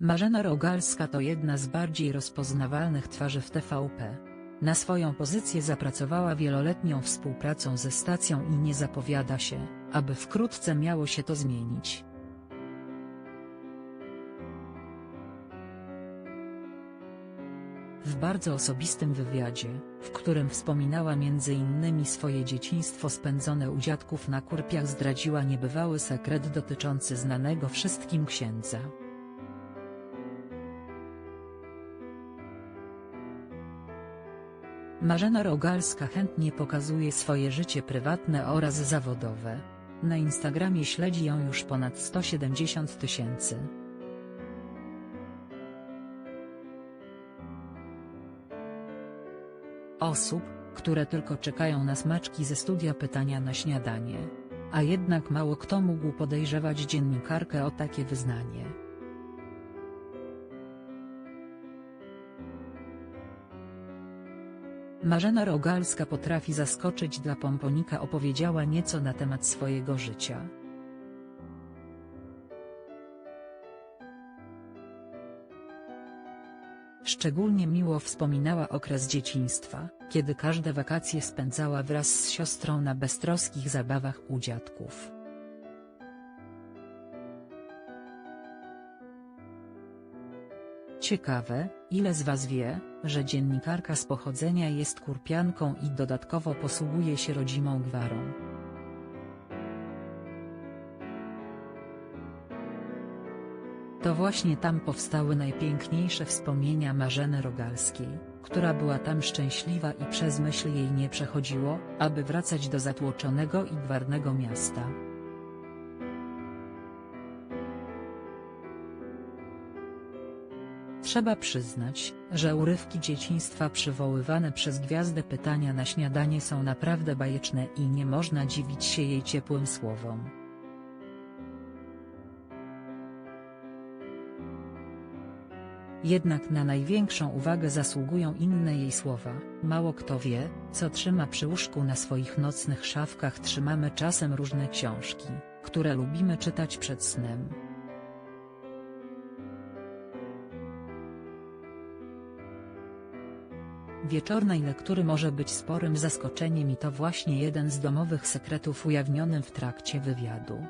Marzena Rogalska to jedna z bardziej rozpoznawalnych twarzy w TVP. Na swoją pozycję zapracowała wieloletnią współpracą ze stacją i nie zapowiada się, aby wkrótce miało się to zmienić. W bardzo osobistym wywiadzie, w którym wspominała m.in. swoje dzieciństwo spędzone u dziadków na kurpiach zdradziła niebywały sekret dotyczący znanego wszystkim księdza. Marzena Rogalska chętnie pokazuje swoje życie prywatne oraz zawodowe. Na Instagramie śledzi ją już ponad 170 tysięcy. osób, które tylko czekają na smaczki ze studia pytania na śniadanie. A jednak mało kto mógł podejrzewać dziennikarkę o takie wyznanie. Marzena Rogalska potrafi zaskoczyć dla pomponika opowiedziała nieco na temat swojego życia. Szczególnie miło wspominała okres dzieciństwa, kiedy każde wakacje spędzała wraz z siostrą na beztroskich zabawach u dziadków. Ciekawe, ile z Was wie, że dziennikarka z pochodzenia jest kurpianką i dodatkowo posługuje się rodzimą gwarą. To właśnie tam powstały najpiękniejsze wspomnienia Marzeny Rogalskiej, która była tam szczęśliwa i przez myśl jej nie przechodziło, aby wracać do zatłoczonego i gwarnego miasta. Trzeba przyznać, że urywki dzieciństwa przywoływane przez gwiazdę pytania na śniadanie są naprawdę bajeczne i nie można dziwić się jej ciepłym słowom. Jednak na największą uwagę zasługują inne jej słowa. Mało kto wie, co trzyma przy łóżku na swoich nocnych szafkach trzymamy czasem różne książki, które lubimy czytać przed snem. Wieczornej lektury może być sporym zaskoczeniem i to właśnie jeden z domowych sekretów ujawnionym w trakcie wywiadu.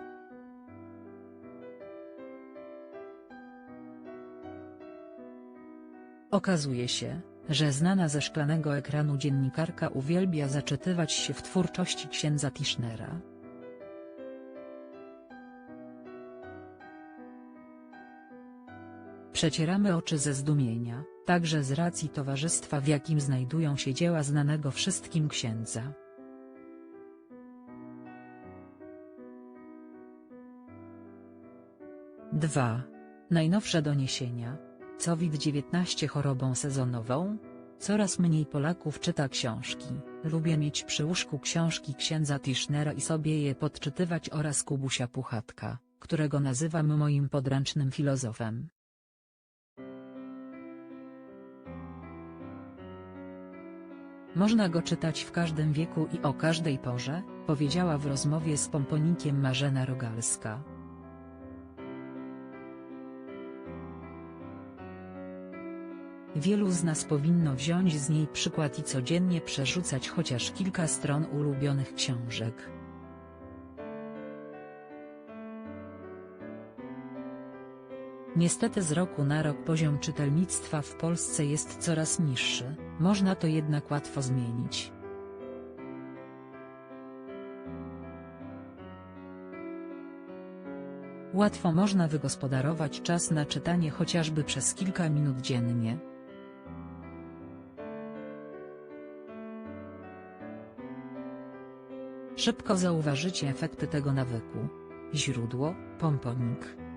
Okazuje się, że znana ze szklanego ekranu dziennikarka uwielbia zaczytywać się w twórczości księdza Tischnera. Przecieramy oczy ze zdumienia, także z racji towarzystwa w jakim znajdują się dzieła znanego wszystkim księdza. Dwa. Najnowsze doniesienia COVID-19 chorobą sezonową? Coraz mniej Polaków czyta książki. Lubię mieć przy łóżku książki księdza Tischnera i sobie je podczytywać oraz Kubusia Puchatka, którego nazywam moim podręcznym filozofem. Można go czytać w każdym wieku i o każdej porze, powiedziała w rozmowie z pomponikiem Marzena Rogalska. Wielu z nas powinno wziąć z niej przykład i codziennie przerzucać chociaż kilka stron ulubionych książek. Niestety z roku na rok poziom czytelnictwa w Polsce jest coraz niższy, można to jednak łatwo zmienić. Łatwo można wygospodarować czas na czytanie chociażby przez kilka minut dziennie. Szybko zauważycie efekty tego nawyku. Źródło, Pomponik.